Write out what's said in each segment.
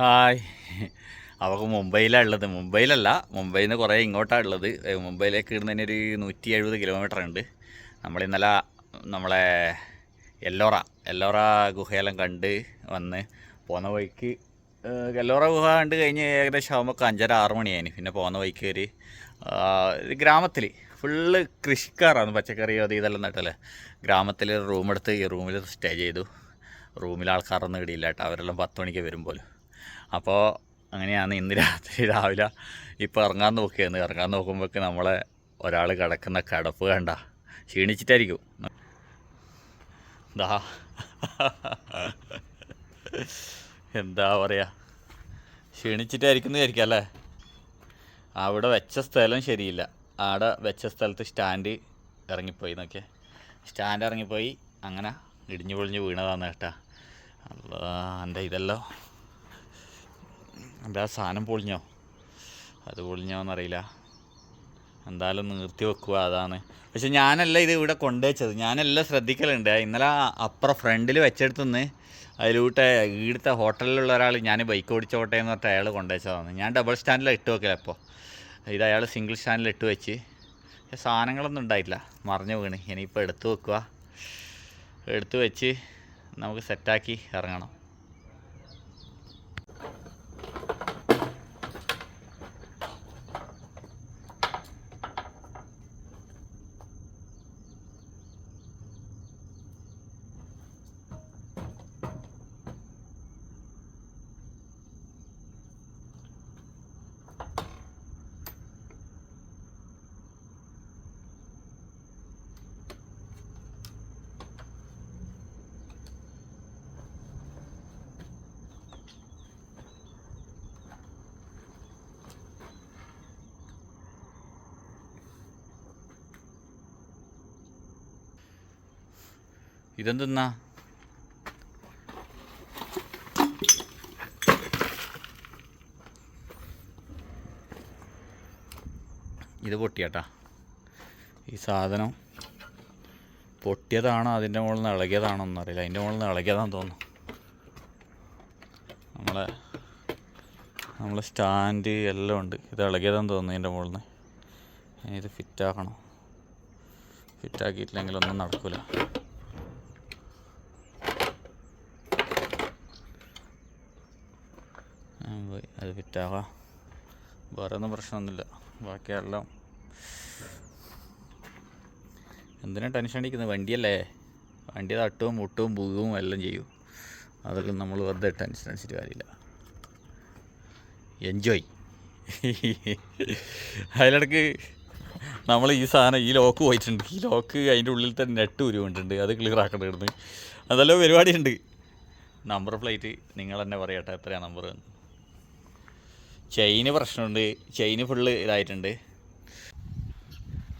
Hi. അവക്ക് മുംബൈയിലാണ് മുംബൈയിലല്ല മുംബൈയിൽ നിന്ന് കുറേ ഇങ്ങോട്ടാണ് ഉള്ളത്. മുംബൈയിലേക്ക് ഇടുന്നതിന് ഒരു നൂറ്റി എഴുപത് കിലോമീറ്റർ ഉണ്ട്. നമ്മൾ ഇന്നലെ നമ്മളെ എല്ലോറ എല്ലോറ ഗുഹയെല്ലാം കണ്ട് വന്ന് പോന്ന വഴിക്ക് എല്ലോറ ഗുഹ കണ്ട് കഴിഞ്ഞ് ഏകദേശം ആകുമ്പോൾ അഞ്ചര ആറ് മണിയായിന്. പിന്നെ പോകുന്ന വഴിക്ക് ഒരു ഗ്രാമത്തിൽ ഫുള്ള് കൃഷിക്കാരാണ് പച്ചക്കറി അത് ഇതെല്ലാം നട്ടല്ലേ ഗ്രാമത്തിൽ റൂമെടുത്ത് ഈ റൂമിൽ സ്റ്റേ ചെയ്തു. റൂമിൽ ആൾക്കാരൊന്നും ഇടിയില്ല കേട്ടോ. അവരെല്ലാം പത്ത് മണിക്ക് വരുമ്പോൾ അപ്പോൾ അങ്ങനെയാണ് ഇന്ന് രാത്രി രാവിലെ ഇപ്പോൾ ഇറങ്ങാൻ നോക്കിയെന്ന്. ഇറങ്ങാൻ നോക്കുമ്പോഴേക്ക് നമ്മളെ ഒരാൾ കിടക്കുന്ന കിടപ്പ് കണ്ട. ക്ഷീണിച്ചിട്ടായിരിക്കും. ദാ. എന്താ പറയുക ക്ഷീണിച്ചിട്ടായിരിക്കും എന്ന് വിചാരിക്കാം അല്ലേ? അവിടെ വെച്ച സ്ഥലം ശരിയില്ല. ആടെ വെച്ച സ്ഥലത്ത് സ്റ്റാൻഡ് ഇറങ്ങിപ്പോയി എന്നൊക്കെ. സ്റ്റാൻഡ് ഇറങ്ങിപ്പോയി. അങ്ങനെ ഇടിഞ്ഞു പൊളിഞ്ഞ് വീണതാണ് കേട്ടാ. അല്ലാ എന്റെ ഇതല്ലോ. എന്റെ ആ സാധനം പൊളിഞ്ഞോ? അത് പൊളിഞ്ഞോന്നറിയില്ല. എന്തായാലും നിർത്തി വെക്കുക അതാണ്. പക്ഷെ ഞാനല്ല ഇത് ഇവിടെ കൊണ്ടുവച്ചത്. ഞാനെല്ലാം ശ്രദ്ധിക്കലുണ്ട്. ഇന്നലെ അപ്പുറം ഫ്രണ്ടിൽ വെച്ചെടുത്തുനിന്ന് അതിലൂട്ടെ ഇവിടുത്തെ ഹോട്ടലിലുള്ള ഒരാൾ ഞാൻ ബൈക്ക് ഓടിച്ചോട്ടെ എന്ന് പറഞ്ഞിട്ട് അയാൾ കൊണ്ടുവച്ചതാണ്. ഞാൻ ഡബിൾ സ്റ്റാൻഡിൽ ഇട്ട് വെക്കില്ല അപ്പോൾ ഇത് അയാൾ സിംഗിൾ സ്റ്റാൻഡിൽ ഇട്ട് വെച്ച്. സാധനങ്ങളൊന്നും ഉണ്ടായിട്ടില്ല. മറിഞ്ഞു വീണ്. ഇനിയിപ്പോൾ എടുത്തു വെക്കുക. എടുത്തു വെച്ച് നമുക്ക് സെറ്റാക്കി ഇറങ്ങണം. ഇതെന്തെന്നാ? ഇത് പൊട്ടിയാട്ടാ. ഈ സാധനം പൊട്ടിയതാണോ അതിന്റെ മുകളിൽ നിന്ന് ഇളകിയതാണോ എന്നറിയില്ല അതിന്റെ മുകളിൽ നിന്ന് ഇളകിയതാണെന്ന് തോന്നുന്നു. നമ്മളെ നമ്മളെ സ്റ്റാൻഡ് എല്ലാം ഉണ്ട്. ഇത് ഇളകിയതാന്ന് തോന്നുന്നു ഇതിന്റെ മുകളിൽ നിന്ന്. ഇത് ഫിറ്റാക്കണം. ഫിറ്റാക്കിയിട്ടില്ലെങ്കിൽ ഒന്നും നടക്കില്ല പോയി. അത് ഫിറ്റാകാം വേറെ ഒന്നും പ്രശ്നമൊന്നുമില്ല. ബാക്കിയെല്ലാം. എന്തിനാ ടെൻഷൻ അടിക്കുന്നത്? വണ്ടിയല്ലേ. വണ്ടി തട്ടും മുട്ടും പൂവും എല്ലാം ചെയ്യും. അതൊക്കെ നമ്മൾ വെറുതെ ടെൻഷൻ അടിച്ചിട്ട് കാര്യമില്ല. എൻജോയ് അതിലിടക്ക് നമ്മൾ ഈ സാധനം ഈ ലോക്ക് പോയിട്ടുണ്ട്. ഈ ലോക്ക് അതിന്റെ ഉള്ളിൽ തന്നെ നെറ്റ് ഉരുവിട്ടുണ്ട് അത് ക്ലിയർ ആക്കേണ്ടിരുന്നു അതെല്ലാം പരിപാടിയുണ്ട്. നമ്പർ പ്ലേറ്റ് നിങ്ങൾ തന്നെ പറയട്ടെ എത്രയാണ് നമ്പർ ചെയിന് പ്രശ്നമുണ്ട്. ചെയിന് ഫുള്ള് ഇതായിട്ടുണ്ട്.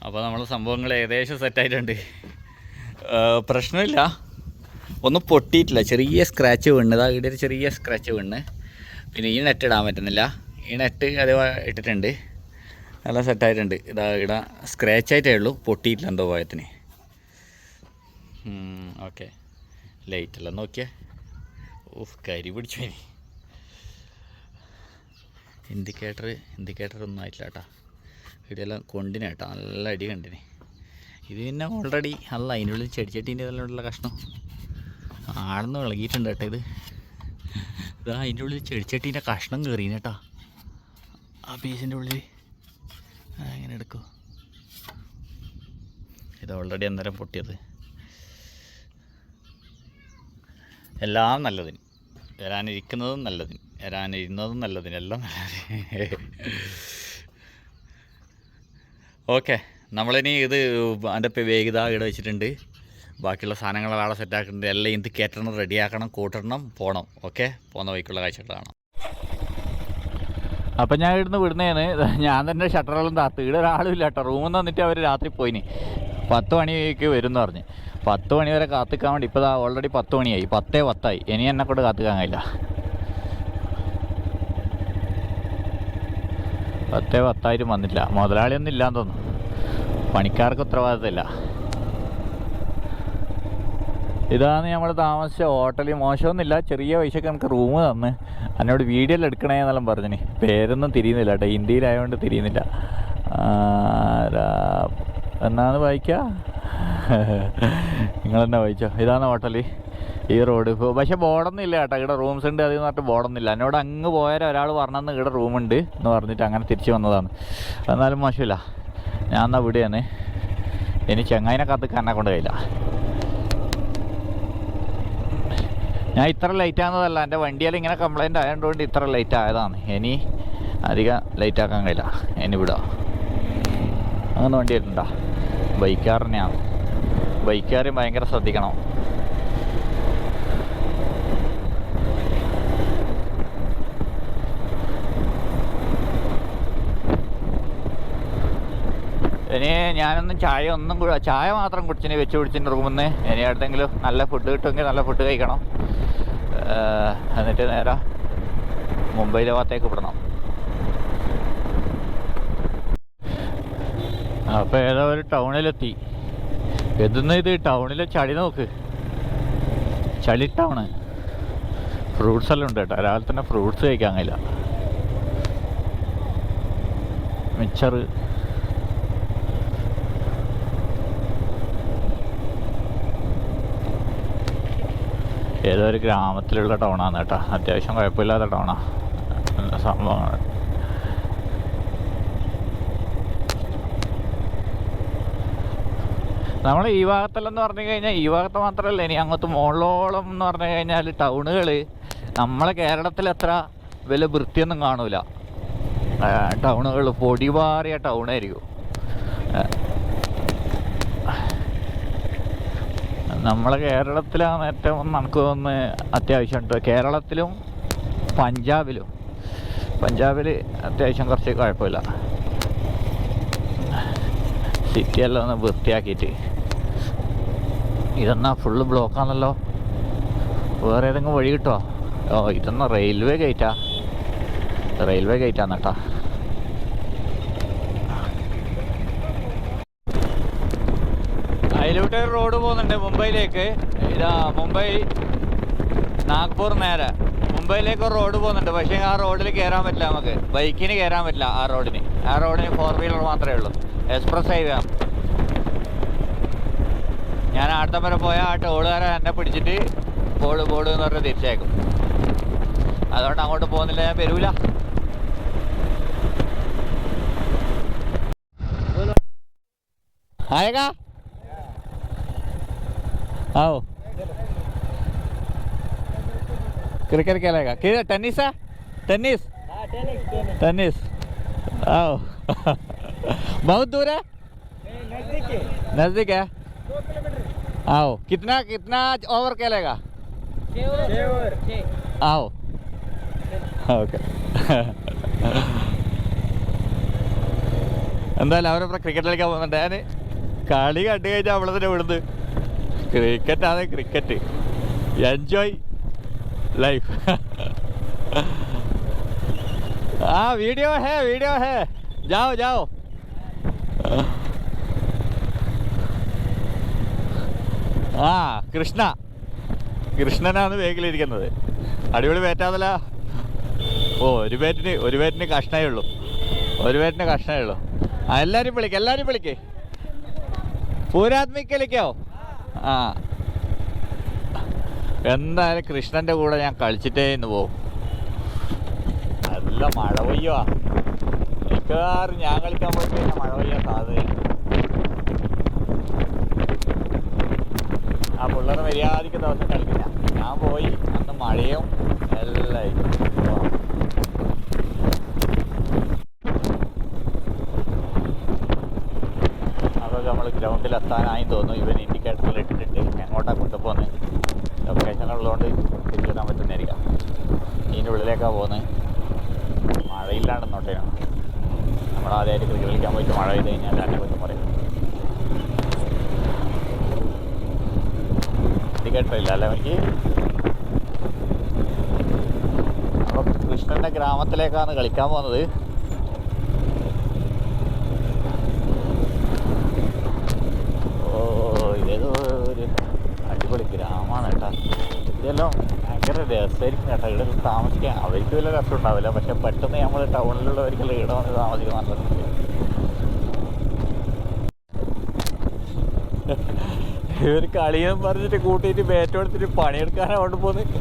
അപ്പോൾ നമ്മുടെ സംഭവങ്ങൾ ഏകദേശം സെറ്റായിട്ടുണ്ട് പ്രശ്നമില്ല. ഒന്നും പൊട്ടിയിട്ടില്ല. ചെറിയ സ്ക്രാച്ച് വീണ്. ഇതാ ഇവിടെ ഒരു ചെറിയ സ്ക്രാച്ച് വീണ്. പിന്നെ ഈ നെറ്റ് ഇടാൻ പറ്റുന്നില്ല. ഈ നെറ്റ് അതേപോലെ ഇട്ടിട്ടുണ്ട്. നല്ല സെറ്റായിട്ടുണ്ട് ഇതാ ഇവിടെ സ്ക്രാച്ച് ആയിട്ടേ ഉള്ളൂ. പൊട്ടിയിട്ടില്ല എന്തോ പോയത്തിന് ഓക്കെ ലൈറ്റെല്ലാം നോക്കിയേ. ഓഫ് കരി പിടിച്ചു ഇനി ഇൻഡിക്കേറ്റർ ഇൻഡിക്കേറ്റർ ഒന്നും ആയിട്ടില്ല കേട്ടോ ഇടിയെല്ലാം കൊണ്ടിന് കേട്ടോ. നല്ല അടി കണ്ടിന്. ഇത് പിന്നെ ഓൾറെഡി അല്ല അതിന്റെ ഉള്ളിൽ ചെടിച്ചട്ടീന്റെ ഉള്ള കഷ്ണം. ആണെന്ന് വിളകിയിട്ടുണ്ട് കേട്ടോ ഇത്. ഇതാ അതിന്റെ ഉള്ളിൽ ചെടിച്ചട്ടീന്റെ കഷ്ണം കയറിയിന് കേട്ടോ. ആ പീസിന്റെ ഉള്ളിൽ. അങ്ങനെ എടുക്കൂ. ഇത് ഓൾറെഡി അന്നേരം പൊട്ടിയത്. എല്ലാം നല്ലതിന്. വരാനിരിക്കുന്നതും നല്ലതിന്. വരാനിരുന്നതും ഇരുന്നതും നല്ലതിനെല്ലാം നല്ലതിന് ഓക്കെ നമ്മളിനി ഇത് അതിന്റെ ഇപ്പോൾ വേഗത ഇവിടെ വെച്ചിട്ടുണ്ട്. ബാക്കിയുള്ള സാധനങ്ങൾ ആളെ സെറ്റാക്കുന്നുണ്ട് എല്ലാം ഇത് കയറ്റണം റെഡിയാക്കണം കൂട്ടണം പോകണം ഓക്കെ പോകുന്ന വഴിക്കുള്ള കാഴ്ചകളാണ്. അപ്പം ഞാൻ ഇവിടുന്ന് വിടുന്നതാണ് ഞാൻ തന്നെ ഷട്ടറെല്ലാം താത്ത്. ഇവിടെ ഒരാളും ഇല്ല കേട്ടോ. റൂമിൽ നിന്ന് വന്നിട്ട് അവർ രാത്രി പോയിനി. പത്ത് മണിക്ക് വരും എന്ന് പറഞ്ഞ്. പത്ത് മണി വരെ കാത്തിക്കാൻ വേണ്ടി ഇപ്പോൾ ഓൾറെഡി പത്ത് മണിയായി. പത്തേ പത്തായി. ഇനി എന്നെ കൊണ്ട് കാത്തിക്കാൻ കഴിയില്ല. പത്തേ പത്തായിരം വന്നില്ല. മുതലാളിയൊന്നും ഇല്ലാന്ന് തോന്നുന്നു. പണിക്കാർക്ക് ഉത്തരവാദിത്തമില്ല. ഇതാണ് നമ്മൾ താമസിച്ച ഹോട്ടലിൽ മോശമൊന്നുമില്ല. ചെറിയ പൈസക്ക് നമുക്ക് റൂം തന്ന്. എന്നോട് വീഡിയോയിൽ എടുക്കണേ എന്നെല്ലാം പറഞ്ഞിന്. പേരൊന്നും തിരിയുന്നില്ല കേട്ടോ. ഹിന്ദിയിലായതുകൊണ്ട് തിരിയുന്നില്ല. എന്നാന്ന് വായിക്കുക നിങ്ങൾ തന്നെ വായിച്ചോ? ഇതാണ് ഹോട്ടൽ ഈ റോഡ് ഇപ്പോൾ പക്ഷേ ബോർഡൊന്നുമില്ല കേട്ടോ. ഇവിടെ റൂംസ് ഉണ്ട് അതെന്ന് പറഞ്ഞിട്ട് ബോർഡൊന്നുമില്ല. എന്നോട് അങ്ങ് പോയാൽ ഒരാൾ പറഞ്ഞെന്ന് ഇവിടെ റൂമുണ്ട് എന്ന് പറഞ്ഞിട്ട് അങ്ങനെ തിരിച്ചു വന്നതാണ്. എന്നാലും മോശമില്ല. ഞാൻ എന്നാൽ വിടുകയാണ് ഇനി ചെങ്ങായിനെ കത്തിക്കാൻ എന്നെ കൊണ്ട് കഴിയില്ല. ഞാൻ ഇത്ര ലൈറ്റ് ആകുന്നതല്ല. എന്റെ വണ്ടിയിൽ ഇങ്ങനെ കംപ്ലൈന്റ് ആയതുകൊണ്ട് ഇത്ര ലൈറ്റ് ആയതാണ്. ഇനി അധികം ലൈറ്റ് ആക്കാൻ കഴിയില്ല. ഇനി വിടാം. അങ്ങനെ വണ്ടി വരുന്നുണ്ടോ? ബൈക്കാറിനെയാണ് ബൈക്കാരെയും ഭയങ്കര ശ്രദ്ധിക്കണം ഇനി ഞാനൊന്നും ചായ ഒന്നും കൂടെ ചായ മാത്രം കുടിച്ചിന് വെച്ച് കുടിച്ചിട്ട് റൂമിൽ ഇനി അടുത്തെങ്കിലും നല്ല ഫുഡ് കിട്ടുമെങ്കിൽ നല്ല ഫുഡ് കഴിക്കണം. എന്നിട്ട് നേരെ മുംബൈയിലെ ഭാഗത്തേക്ക് വിടണം. അപ്പോൾ ഏതോ ഒരു ടൗണിലെത്തി. എതുന്ന ഇത്? ടൗണിലെ ചളി നോക്ക്. ചളി ടൗണ് ഫ്രൂട്ട്സ് എല്ലാം ഉണ്ട് കേട്ടോ. രാവിലെ തന്നെ ഫ്രൂട്ട്സ് കഴിക്കാൻ കഴിയില്ല. മിച്ചർ ഏതോ ഒരു ഗ്രാമത്തിലുള്ള ടൗണാണ് കേട്ടോ. അത്യാവശ്യം കുഴപ്പമില്ലാത്ത ടൗണാണ് നല്ല സംഭവമാണ് നമ്മൾ ഈ ഭാഗത്തെല്ലാം പറഞ്ഞു കഴിഞ്ഞാൽ ഈ ഭാഗത്ത് മാത്രമല്ല ഇനി അങ്ങോട്ട് മോളോളം എന്ന് പറഞ്ഞു കഴിഞ്ഞാൽ ടൗണുകൾ നമ്മളെ കേരളത്തിൽ അത്ര വലിയ വൃത്തിയൊന്നും കാണൂല. ടൗണുകൾ പൊടിപാറിയ ടൗണായിരിക്കും നമ്മളെ കേരളത്തിലാണ് ഏറ്റവും നമുക്ക് തോന്നുന്നത് അത്യാവശ്യമുണ്ട് കേരളത്തിലും പഞ്ചാബിലും. പഞ്ചാബിൽ അത്യാവശ്യം കുറച്ച് കുഴപ്പമില്ല. സിറ്റിയെല്ലാം ഒന്ന് വൃത്തിയാക്കിയിട്ട്. ഇതെന്നാ ഫുള്ള് ബ്ലോക്കാണല്ലോ വേറെ ഏതെങ്കിലും വഴി കിട്ടുമോ ഓ ഇതെന്നാ റെയിൽവേ ഗേറ്റാ റെയിൽവേ ഗേറ്റാന്നട്ടാ അതിലൂടെ ഒരു റോഡ് പോകുന്നുണ്ട് മുംബൈയിലേക്ക് ഇതാ മുംബൈ നാഗ്പൂർ നേരെ. മുംബൈയിലേക്ക് ഒരു റോഡ് പോകുന്നുണ്ട്. പക്ഷേ ആ റോഡിൽ കയറാൻ പറ്റില്ല നമുക്ക്. ബൈക്കിന് കയറാൻ പറ്റില്ല ആ റോഡിന്. ആ റോഡിന് ഫോർ വീലർ മാത്രമേ ഉള്ളൂ. എക്സ്പ്രസ് ഹൈവേ ആണ്. ഞാൻ ആട്ടം വരെ പോയാൽ ആ ടോളുകാരൻ എന്നെ പിടിച്ചിട്ട് ബോൾ ബോൾ എന്ന് പറഞ്ഞ് തിരിച്ചേക്കും അതുകൊണ്ട് അങ്ങോട്ട് പോകുന്നില്ല. ഞാൻ വരൂല. ആയേക്കാ आओ क्रिकेट खेलेगा किधर टेनिस है टेनिस टेनिस आओ बहुत दूर है नजदीक है आओ कितना कितना ओवर खेलेगा आओ ഓക്കെ എന്തായാലും അവരപ്പുറം ക്രിക്കറ്റ് കളിക്കാൻ പോകുന്നുണ്ട് ഞാൻ കളി കണ്ടു കഴിഞ്ഞാൽ അവിടെ തന്നെ വിടുന്നത് ക്രിക്കറ്റ് ആണ് ക്രിക്കറ്റ് എൻജോയ് ലൈഫ് ആ വീഡിയോ ഹേ വീഡിയോ ഹേ ജാവോ ജാവോ ആ കൃഷ്ണ. കൃഷ്ണനാണ് വേഗിലിരിക്കുന്നത്. അടിപൊളി പേറ്റാതല്ല ഓ ഒരു പേറ്റിന് ഒരു പേറ്റിന് കഷ്ണേ ഉള്ളൂ. ഒരു പേറ്റിന് കഷ്ണേ ഉള്ളൂ. എല്ലാവരും വിളിക്ക് എല്ലാവരും വിളിക്ക്. പൂരാത്മിക്ക് വിളിക്കോ ആ. എന്തായാലും കൃഷ്ണന്റെ കൂടെ ഞാൻ കളിച്ചിട്ടേ ഇന്ന് പോവും. നല്ല മഴ പെയ്യുവാ. മിക്കവാറും ഞാൻ കളിക്കാൻ പോയി മഴ പെയ്യാൻ സാധ്യത ആ പിള്ളേർ മര്യാദയ്ക്ക് ദിവസം കളിക്കില്ല. ഞാൻ പോയി അന്ന് മഴയും എല്ലാം. അപ്പോൾ നമ്മൾ ഗ്രൗണ്ടിൽ എത്താനായി തോന്നുന്നു. ഇവൻ പറ്റുന്നതായിരിക്കാം ഇതിന്റെ ഉള്ളിലേക്കാണ് പോകുന്നത് മഴയില്ലാണ്ട് നോട്ടേനോ നമ്മൾ ആദ്യമായിട്ട് ക്രിക്കറ്റ് കളിക്കാൻ പോയിട്ട് മഴ പെയ്ത് കഴിഞ്ഞാൽ അതിനെ കുറ്റം പറയും. കേട്ടില്ല അല്ല എനിക്ക്? അപ്പോൾ കൃഷ്ണന്റെ ഗ്രാമത്തിലേക്കാണ് കളിക്കാൻ പോകുന്നത്. ഓ ഇതേതോ ഒരു അടിപൊളി ഗ്രാമമാണ് കേട്ടോ. ഇതെല്ലാം ഭയങ്കര രസമായിരിക്കും കേട്ടോ. ഇവിടെ താമസിക്കാൻ. അവർക്ക് വലിയ രസം ഉണ്ടാവില്ല പക്ഷെ പെട്ടെന്ന് നമ്മൾ ടൗണിലുള്ളവർക്കുള്ള ഇവിടെ വന്ന് താമസിക്കാൻ നല്ല ഇവർ കളിയെന്ന് പറഞ്ഞിട്ട് കൂട്ടിയിട്ട് ബാറ്റ് എടുത്തിട്ട് പണിയെടുക്കാനാണ് കൊണ്ട് പോകുന്നത്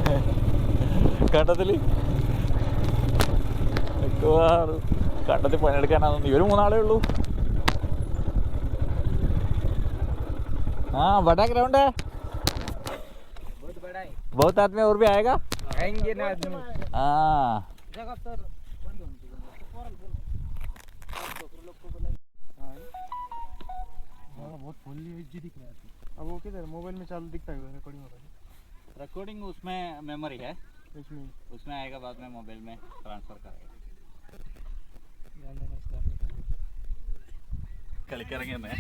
കണ്ടത്തിൽ മിക്കവാറും കണ്ടത്തിൽ പണിയെടുക്കാനാണെന്ന് ഇവർ മൂന്നാളേ ഉള്ളൂ. ആ വട ഗ്രൗണ്ടേ बहुत आदमी और भी आएगा? आएँगे ना आदमी। हाँ। बहुत दिख रहा है अब वो किधर मोबाइल में चालू दिखता है रिकॉर्डिंग रिकॉर्डिंग उसमें मेमोरी है। उसमें। उसमें आएगा बाद में मोबाइल में ट्रांसफ़र करेगा। कल करेंगे मैं।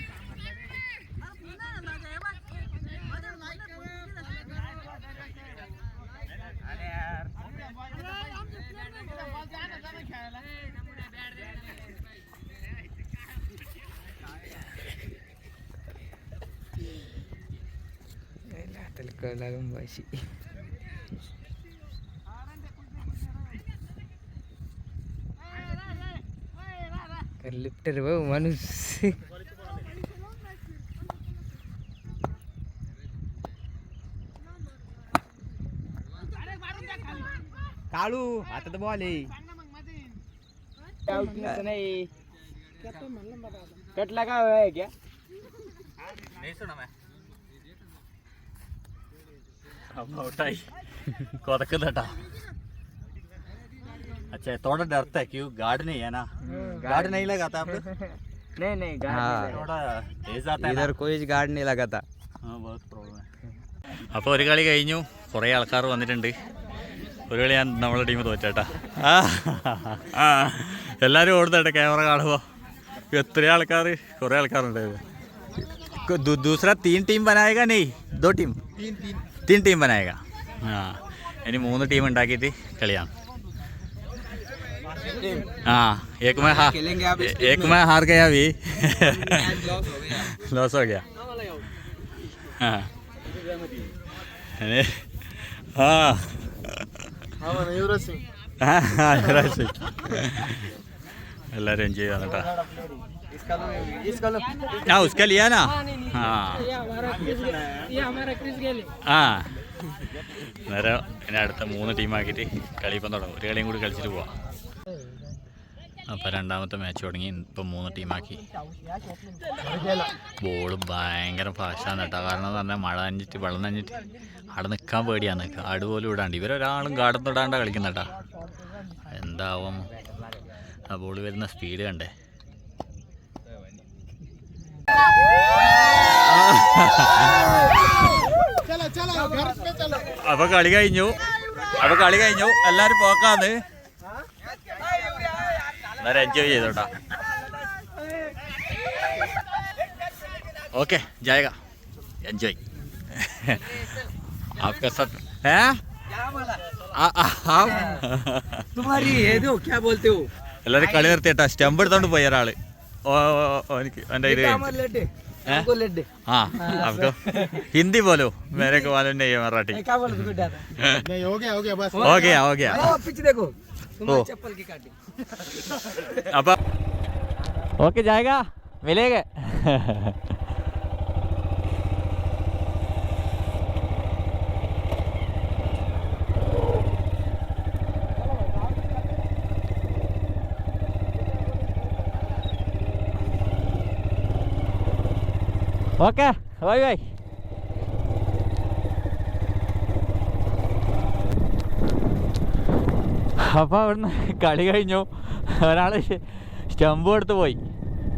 करायला मुंबईशी लिफ्टर भाऊ माणूस? काळू आता तर बॉल आहे. नाही. कटला काय क्या ഔട്ടായി കൊതക്കുന്നുട്ടാ अच्छा थोड़ा डरता है क्यों गार्ड नहीं है ना गार्ड नहीं लगाता आप लोग? नहीं नहीं हाँ। थोड़ा तेज आता है ना इधर कोई गार्ड नहीं लगा था ആ ബഹുത് പ്രോബ്ലം അപ്പോൾ ഒരു കളി കഴിഞ്ഞു കുറേ ആൾക്കാർ വന്നിട്ടുണ്ട് ഒരു കളി ഞാൻ നമ്മളെ ടീം തോറ്റേട്ടാ ആ ആ എല്ലാവരും ഓടുന്നേട്ടെ ക്യാമറ കാണുമ്പോൾ എത്ര ആൾക്കാർ കുറേ ആൾക്കാരുണ്ടായിരുന്നു को दू, दूसरा तीन टीम बनाएगा नहीं दो टीम तीन तीन तीन टीम बनाएगा ആ ഇനി മൂന്ന് ടീം ഉണ്ടാക്കിയിട്ട് കളിയാണ് ആ एक मैं हार खेलेंगे आप एक मैं हार गया अभी लॉस हो गया लॉस हो गया हाँ अरे, हाँ युवराज सिंह हाँ, हाँ, युवराज सिंह. എല്ലാവരും എൻജോയ് ചെയ്യാൻ കേട്ടോ इसका लो इसका लो ആ ഉസ്ക ലിയാ നാ ആ ആ നേരം ഇനി അടുത്ത മൂന്ന് ടീമാക്കിയിട്ട് കളി ഇപ്പം തുടങ്ങും ഒരു കളിയും കൂടി കളിച്ചിട്ട് പോവാം അപ്പോൾ രണ്ടാമത്തെ മാച്ച് തുടങ്ങി ഇപ്പം മൂന്ന് ടീമാക്കി ബോള് ഭയങ്കര ഫാഷാണ് കേട്ടോ കാരണം എന്ന് പറഞ്ഞാൽ മഴ നനഞ്ഞിട്ട് വെള്ളം നനഞ്ഞിട്ട് അവിടെ നിൽക്കാൻ പേടിയാണ് കാട് പോലും ഇടാണ്ട് ഇവരൊരാളും കാടൊന്നും ഇടാണ്ട കളിക്കുന്ന കേട്ടാ എന്താവും ആ ബോൾ വരുന്ന സ്പീഡ് കണ്ടേ അപ്പൊ കളി കഴിഞ്ഞു അപ്പൊ കളി കഴിഞ്ഞു എല്ലാരും പോക്കാന്ന് എല്ലാരും എൻജോയ് ചെയ്തോട്ടാ ओके जाएगा एंजॉय आपका साथ है ആ, ആ, ആ. तुम्हारी ये दो क्या बोलते हो എല്ലാരും കളി നിർത്തിയിട്ടാ സ്റ്റമ്പ് എടുത്തോണ്ട് പോയി ഒരാള് आपको हिंदी बोलो मेरे को मालूम नहीं है मराठी नहीं हो गया हो गया बस हो गया हो गया पीछे देखो चप्पल की काटी अब ओके जाएगा मिलेगा ഓക്കെ ബൈ ബൈ അപ്പോൾ അവിടുന്ന് കളി കഴിഞ്ഞു. ഒരാൾ സ്റ്റമ്പ് എടുത്ത് പോയി.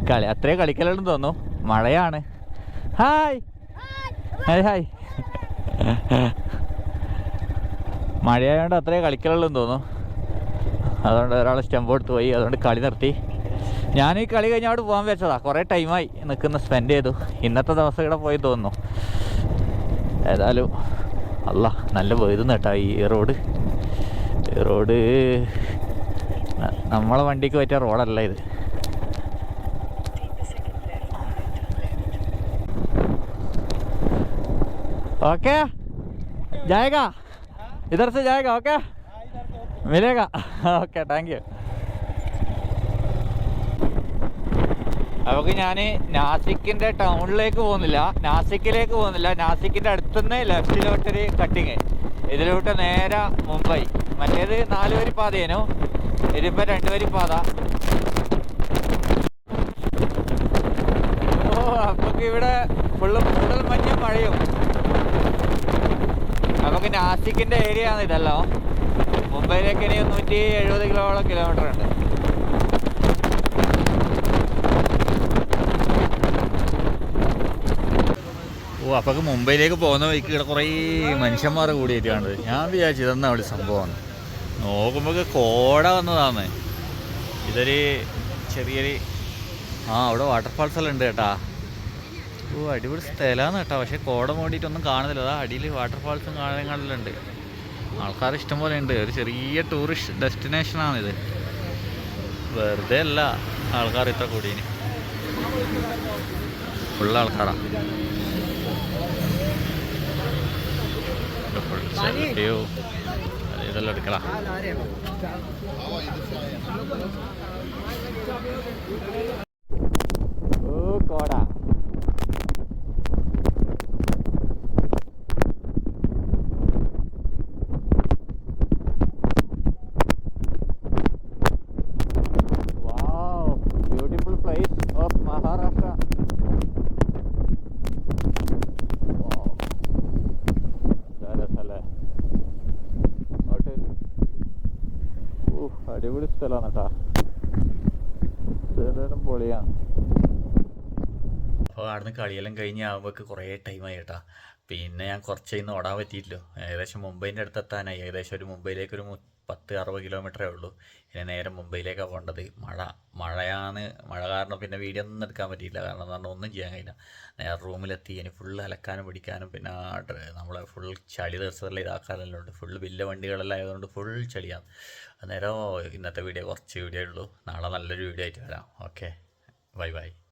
കളി അത്രേ കളിക്കലുണ്ടെന്ന് തോന്നുന്നു. മഴയാണ്. ഹായ് ഹായ് ഹായ് മഴയായതുകൊണ്ട് അത്രേ കളിക്കലുള്ളെന്ന് തോന്നുന്നു. അതുകൊണ്ട് ഒരാൾ സ്റ്റമ്പ് എടുത്ത് പോയി. അതുകൊണ്ട് കളി നിർത്തി. ഞാൻ ഈ കളി കഴിഞ്ഞ അവിടെ പോകാൻ വെച്ചതാ കുറേ ടൈമായി നിൽക്കുന്ന സ്പെൻഡ് ചെയ്തു. ഇന്നത്തെ ദിവസം ഇവിടെ പോയി തോന്നുന്നു. ഏതായാലും അല്ല നല്ല പോയിരുന്നു കേട്ടോ ഈ റോഡ് റോഡ് നമ്മളെ വണ്ടിക്ക് പറ്റിയ റോഡല്ല ഇത്. ഓക്കെ? ജായക ഇതർ ജായക ഓക്കെ? മിലേക ഓക്കെ താങ്ക് യു നമുക്ക് ഞാൻ നാസിക്കിന്റെ ടൗണിലേക്ക് പോകുന്നില്ല. നാസിക്കിലേക്ക് പോകുന്നില്ല. നാസിക്കിന്റെ അടുത്തുനിന്ന് ലെഫ്റ്റിലോട്ടൊരു കട്ടിങ് ഇതിലോട്ട് നേരെ മുംബൈ. മറ്റേത് നാല് വരി പാതയേനു. ഇതിപ്പോ രണ്ട് വരി പാത. ഓ നമുക്ക് ഇവിടെ ഫുള്ള് മൂടൽ മഞ്ഞും മഴയും. നമുക്ക് നാസിക്കിന്റെ ഏരിയ ആണ് ഇതല്ലോ. മുംബൈയിലേക്ക് ഇനി നൂറ്റി എഴുപത് കിലോളം കിലോമീറ്റർ ഉണ്ട്. ഓ അപ്പൊക്ക് മുംബൈയിലേക്ക് പോകുന്ന വഴിക്ക് ഇവിടെ കുറേ മനുഷ്യന്മാർ കൂടിയിട്ടാണ് ഞാൻ വിചാരിച്ചു ഇതെന്നാ അവിടെ സംഭവമാണ് നോക്കുമ്പോൾ കോട വന്നതാണ് ഇതൊരു ചെറിയൊരു ആ അവിടെ വാട്ടർഫാൾസ് എല്ലാം ഉണ്ട് കേട്ടാ. ഓ അടിപൊളി സ്ഥലമാണ് കേട്ടോ. പക്ഷെ കോട മൂടിയിട്ടൊന്നും കാണുന്നില്ല. അതാ അടിയിൽ വാട്ടർഫാൾസും കാണലുണ്ട് ആൾക്കാർ ഇഷ്ടം പോലെ ഉണ്ട്. ഒരു ചെറിയ ടൂറിസ്റ്റ് ഡെസ്റ്റിനേഷൻ ഡെസ്റ്റിനേഷനാണിത് വെറുതെ അല്ല ആൾക്കാർ ഇത്ര കൂടിയിന്. ഫുള്ള് ആൾക്കാരാണ് അത് ഇതെല്ലാം എടുക്കലാ ഓ കോട Wow, beautiful place of Maharashtra. Wow. ഇതാ രസല്ലേ? അങ്ങോട്ട്. ഊ, അടിപൊളി സ്ഥലമാണ് കേട്ടാ സ്ഥലം പൊളിയാണ് അപ്പോൾ അവിടുന്ന് കളിയെല്ലാം കഴിഞ്ഞ് ആവുമ്പോൾ കുറേ ടൈമായി കേട്ടാ പിന്നെ ഞാൻ കുറച്ച് ഇന്ന് ഓടാൻ പറ്റിയില്ലോ ഏകദേശം മുംബൈന്റെ അടുത്ത് എത്താനായി ഏകദേശം ഒരു മുംബൈയിലേക്ക് ഒരു പത്ത് അറുപത് കിലോമീറ്ററേ ഉള്ളൂ. ഇനി നേരെ മുംബൈയിലേക്കാണ് പോകേണ്ടത്. മഴ മഴയാണ്. മഴ കാരണം പിന്നെ വീഡിയോ ഒന്നും എടുക്കാൻ പറ്റിയില്ല. കാരണം എന്ന് പറഞ്ഞാൽ ഒന്നും ചെയ്യാൻ കഴിയില്ല. നേരെ റൂമിലെത്തി. ഇനി ഫുള്ള് അലക്കാനും പിടിക്കാനും പിന്നെ നമ്മളെ ഫുൾ ചളി ദിവസമെല്ലാം ഇതാക്കാനെല്ലാം ഉണ്ട്. ഫുള്ള് വലിയ വണ്ടികളെല്ലാം ആയതുകൊണ്ട് ഫുൾ ചളിയാണ്. അന്നേരം ഇന്നത്തെ വീഡിയോ കുറച്ച് വീഡിയോ ഉള്ളൂ. നാളെ നല്ലൊരു വീഡിയോ ആയിട്ട് വരാം. Okay bye bye